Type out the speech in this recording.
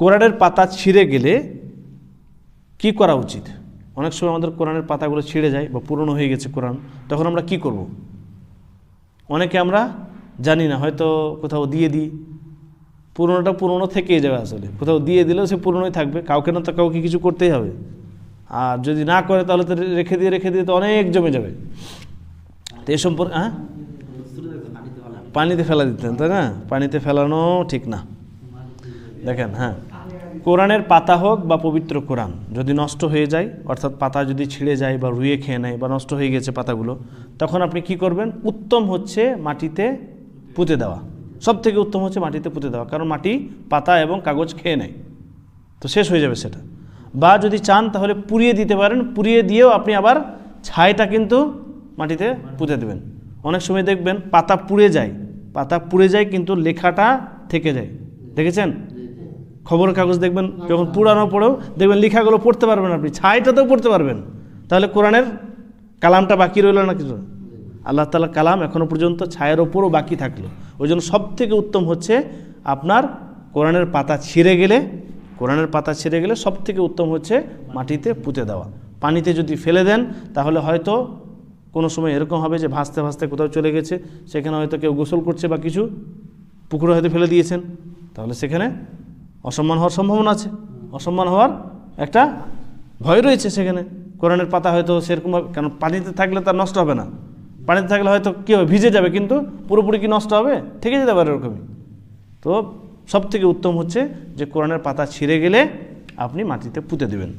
কোরআনের পাতা ছিঁড়ে গেলে কি করা উচিত? অনেক সময় আমাদের কোরআনের পাতাগুলো ছিঁড়ে যায় বা পুরনো হয়ে গেছে কোরআন, তখন আমরা কি করব? অনেকে আমরা জানি না, হয়তো কোথাও দিয়ে দিই। পুরনোটা পুরনো থেকেই যাবে আসলে। কোথাও দিয়ে দিলেও সে পুরনোই থাকবে। কাউকে না তো কাউকে কিছু করতেই হবে। আর যদি না করে, তাহলে তো রেখে দিয়ে রেখে দিয়ে তো অনেক জমে যাবে। তো এ সম্পর্কে হ্যাঁ? পানিতে ফেলা দিতেন, তাই না? পানিতে ফেলানো ঠিক না। দেখেন হ্যাঁ। কোরআনের পাতা হোক বা পবিত্র কোরআন, যদি নষ্ট হয়ে যায়, অর্থাৎ পাতা যদি ছিঁড়ে যায় বা রুয়ে খেয়ে নেয় বা নষ্ট হয়ে গেছে পাতাগুলো, তখন আপনি কি করবেন? উত্তম হচ্ছে মাটিতে পুঁতে দেওয়া। সব থেকে উত্তম হচ্ছে মাটিতে পুঁতে দেওয়া, কারণ মাটি পাতা এবং কাগজ খেয়ে নেয়। তো শেষ হয়ে যাবে সেটা। বা যদি চান তাহলে পুড়িয়ে দিতে পারেন, পুড়িয়ে দিয়েও আপনি আবার ছাইটা কিন্তু মাটিতে পুঁতে দেবেন। অনেক সময় দেখবেন পাতা পুড়ে যায়, পাতা পুড়ে যায় কিন্তু লেখাটা থেকে যায়। দেখেছেন? খবরের কাগজ দেখবেন, যখন পুরানো পড়েও দেখবেন লেখাগুলো পড়তে পারবেন আপনি, ছাইটাতেও পড়তে পারবেন। তাহলে কোরআনের কালামটা বাকি রইল না কিছু? আল্লাহ তালা কালাম এখনও পর্যন্ত ছায়ের ওপরও বাকি থাকল। ওই জন্য সব থেকে উত্তম হচ্ছে আপনার কোরআনের পাতা ছিঁড়ে গেলে, কোরআনের পাতা ছিঁড়ে গেলে সব থেকে উত্তম হচ্ছে মাটিতে পুঁতে দেওয়া। পানিতে যদি ফেলে দেন, তাহলে হয়তো কোনো সময় এরকম হবে যে ভাসতে ভাসতে কোথাও চলে গেছে, সেখানে হয়তো কেউ গোসল করছে বা কিছু, পুকুরে হয়তো ফেলে দিয়েছেন। তাহলে সেখানে অসম্মান হওয়ার সম্ভাবনা আছে। অসম্মান হওয়ার একটা ভয় রয়েছে সেখানে। কোরআনের পাতা হয়তো সেরকমভাবে কেন পানিতে থাকলে তার নষ্ট হবে না। পানিতে থাকলে হয়তো কী হবে? ভিজে যাবে, কিন্তু পুরোপুরি কি নষ্ট হবে? থেকে যেতে পারে ওরকমই তো সব থেকে উত্তম হচ্ছে যে কোরআনের পাতা ছিঁড়ে গেলে আপনি মাটিতে পুঁতে দেবেন।